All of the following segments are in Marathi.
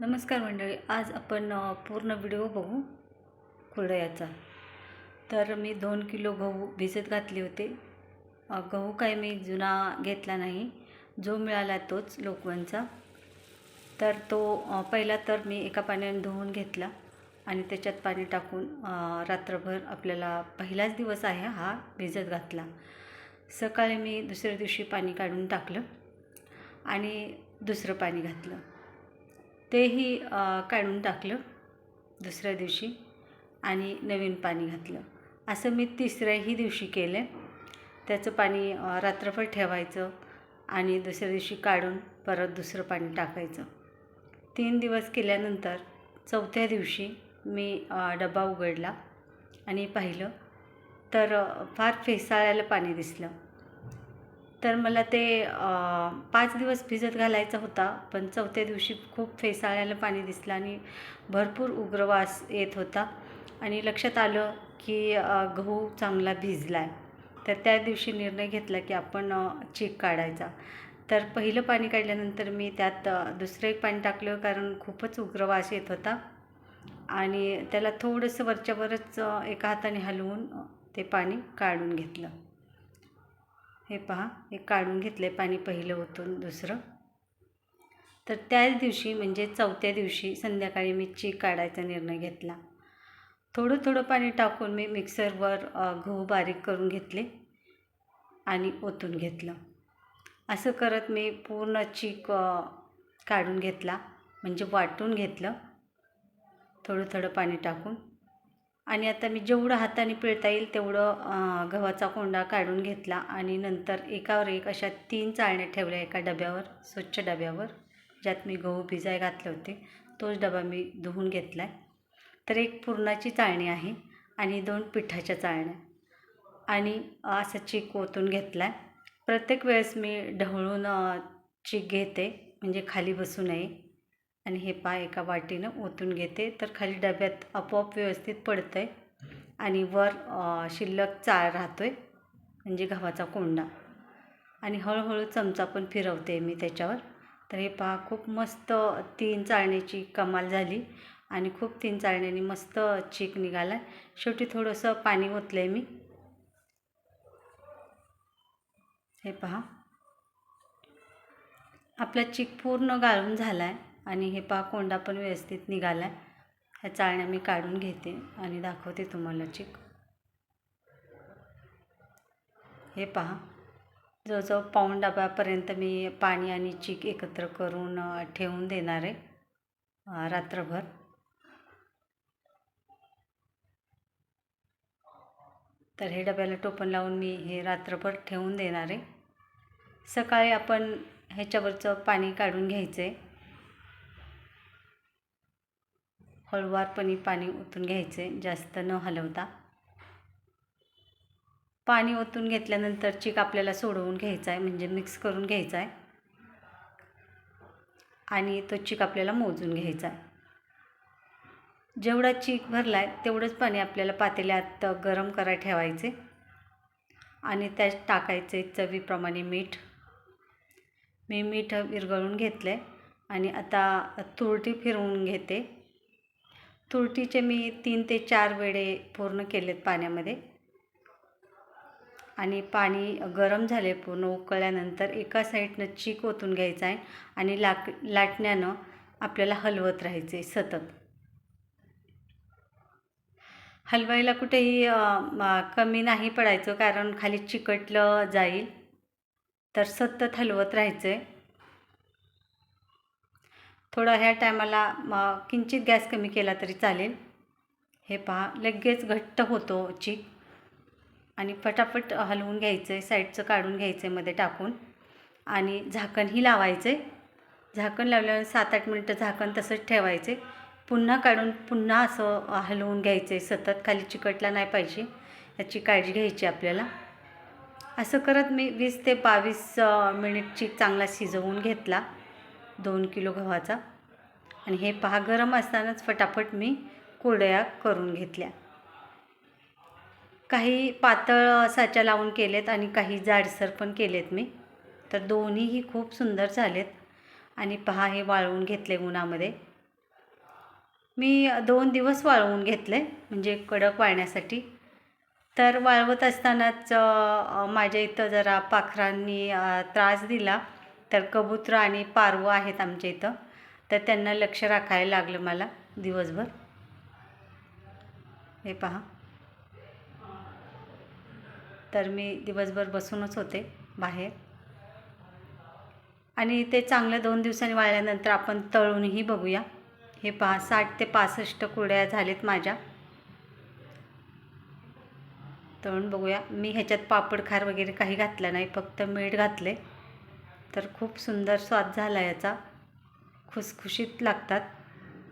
नमस्कार मंडळी आज आपण पूर्ण व्हिडिओ बघू कुरडयाचा तर मी दोन किलो गहू भिजत घातले होते. गहू काय मी जुना घेतला नाही. जो मिळाला तोच लोकवनचा. तर तो पहिला तर मी एका पाण्याने धुवून घेतला आणि त्याच्यात पाणी टाकून रात्रभर आपल्याला पहिलाच दिवस आहे हा भिजत घातला. सकाळी मी दुसऱ्या दिवशी पाणी काढून टाकलं आणि दुसरं पाणी घातलं. तेही काढून टाकलं दुसऱ्या दिवशी आणि नवीन पाणी घातलं. असं मी तिसऱ्याही दिवशी केलं. त्याचं पाणी रात्रभर ठेवायचं आणि दुसऱ्या दिवशी काढून परत दुसरं पाणी टाकायचं. तीन दिवस केल्यानंतर चौथ्या दिवशी मी डबा उघडला आणि पाहिलं तर फार फेसाळ्याला पाणी दिसलं. तर मला ते पाच दिवस भिजत घालायचा होता पण चौथ्या दिवशी खूप फेसाळ्याला पाणी दिसलं आणि भरपूर उग्रवास येत होता. आणि लक्षात आलं की गहू चांगला भिजला आहे तर त्या दिवशी निर्णय घेतला की आपण चीक काढायचा. तर पहिलं पाणी काढल्यानंतर मी त्यात दुसरं एक पाणी टाकलं कारण खूपच उग्रवास येत होता. आणि त्याला थोडंसं वरच्यावरच एका हाताने हलवून ते पाणी काढून घेतलं. हे पहा हे काढून घेतलं आहे पाणी पहिलं होतं दुसरं. तर त्याच दिवशी म्हणजे चौथ्या दिवशी संध्याकाळी मी चीक काढायचा निर्णय घेतला. थोडं थोडं पाणी टाकून मी मिक्सरवर गहू बारीक करून घेतले आणि ओतून घेतलं. असं करत मी पूर्ण चीक काढून घेतला म्हणजे वाटून घेतलं. थोडं थोडं पाणी टाकून. आणि आता मी जेवढं हाताने पिळता येईल तेवढं गव्हाचा कोंडा काढून घेतला आणि नंतर एकावर एक अशा तीन चाळण्या ठेवल्या एका डब्यावर स्वच्छ डब्यावर ज्यात मी गहू भिजाय घातले होते. तोच डबा मी धुवून घेतला आहे तर एक पुरणाची चाळणी आहे आणि दोन पिठाच्या चाळण्या. आणि असं चीक ओतून घेतला आहे प्रत्येक वेळेस मी ढवळून चीक घेते म्हणजे खाली बसू नये. आणि हे पाय एका वाटीनं ओतून घेते. तर खाली डब्यात आपोआप व्यवस्थित पडतं आहे आणि वर शिल्लक चाळ राहतो आहे म्हणजे गव्हाचा कोंडा. आणि हळूहळू चमचा पण फिरवते मी त्याच्यावर. तर हे पहा खूप मस्त तीन चाळण्याची कमाल झाली आणि खूप तीन चाळण्याने मस्त चीक निघाला शेवटी थोडंसं पाणी ओतलं आहे मी. हे पहा. आपला चीक पूर्ण गाळून झाला आहे आणि हे पहा कोंडा पण व्यवस्थित निघाला. आहे ह्या चाळण्या मी काढून घेते आणि दाखवते तुम्हाला चिक. हे पहा. जवळजवळ पाऊण डब्यापर्यंत मी पाणी आणि चीक एकत्र करून ठेवून देणार आहे रात्रभर. तर हे डब्याला टोपण लावून मी हे रात्रभर ठेवून देणार आहे. सकाळी आपण ह्याच्यावरचं पाणी काढून घ्यायचं आहे हळुवारपणे पाणी ओतून घ्यायचे जास्त न हलवता. पाणी ओतून घेतल्यानंतर चीक आपल्याला सोडवून घ्यायचा आहे म्हणजे मिक्स करून घ्यायचा आहे आणि तो चीक आपल्याला मोजून घ्यायचा आहे जेवढा चीक भरला आहे तेवढंच पाणी आपल्याला पातेल्यात गरम करा ठेवायचे. आणि त्यात टाकायचे चवीप्रमाणे मीठ. मी मीठ विरघळून घेतलं आहे आणि आता तुरटी फिरवून घेते. तुरटीचे मी तीन ते चार वेळे पूर्ण केलेत पाण्यामध्ये. आणि पाणी गरम झाले पूर्ण उकळल्यानंतर एका साईडनं चीक ओतून घ्यायचा आहे आणि लाक लाटण्यानं आपल्याला हलवत राहायचे सतत. हलवायला कुठेही कमी नाही पडायचं कारण खाली चिकटलं जाईल. तर सतत हलवत राहायचं आहे. थोडा ह्या टायमाला किंचित गॅस कमी केला तरी चालेल. हे पहा लगेच घट्ट होतो चीक. आणि फटाफट हलवून घ्यायचं आहे साईडचं काढून घ्यायचं आहे मध्ये टाकून. आणि झाकणही लावायचं आहे झाकण लावल्यावर सात आठ मिनटं झाकण तसंच ठेवायचे पुन्हा काढून पुन्हा असं हलवून घ्यायचं आहे सतत खाली चिकटला नाही पाहिजे. याची काळजी घ्यायची आपल्याला. असं करत मी वीस ते बावीस मिनिटची मिनिट चीक चांगला शिजवून घेतला. दोन किलो गव्हाचा. आणि हे पहा गरम असतानाच फटाफट मी कुरडया करून घेतल्या. काही पातळ साच्या लावून केलेत आणि काही जाडसर पण केलेत मी. तर दोन्हीही खूप सुंदर झालेत. आणि पहा हे वाळवून घेतले उन्हामध्ये. मी दोन दिवस वाळवून घेतले म्हणजे कडक वाळण्यासाठी. तर वाळवत असतानाच माझ्या इथं जरा पाखरांनी त्रास दिला. तर कबूतर आणि पारवं आहेत आमच्या इथं. तर त्यांना लक्ष राखायला लागलं मला दिवसभर. हे पहा. तर मी दिवसभर बसूनच होते बाहेर. आणि ते चांगलं दोन दिवसांनी वाळल्यानंतर आपण तळूनही बघूया. हे पहा साठ ते पासष्ट कुड्या झालेत माझ्या. तळून बघूया. मी ह्याच्यात पापड खार वगैरे काही घातलं नाही फक्त मीठ घातले तर खूप सुंदर स्वाद झाला याचा. खुसखुशीत लागतात.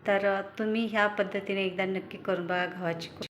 तर तुम्ही ह्या पद्धतीने एकदा नक्की करून बघा गव्हाची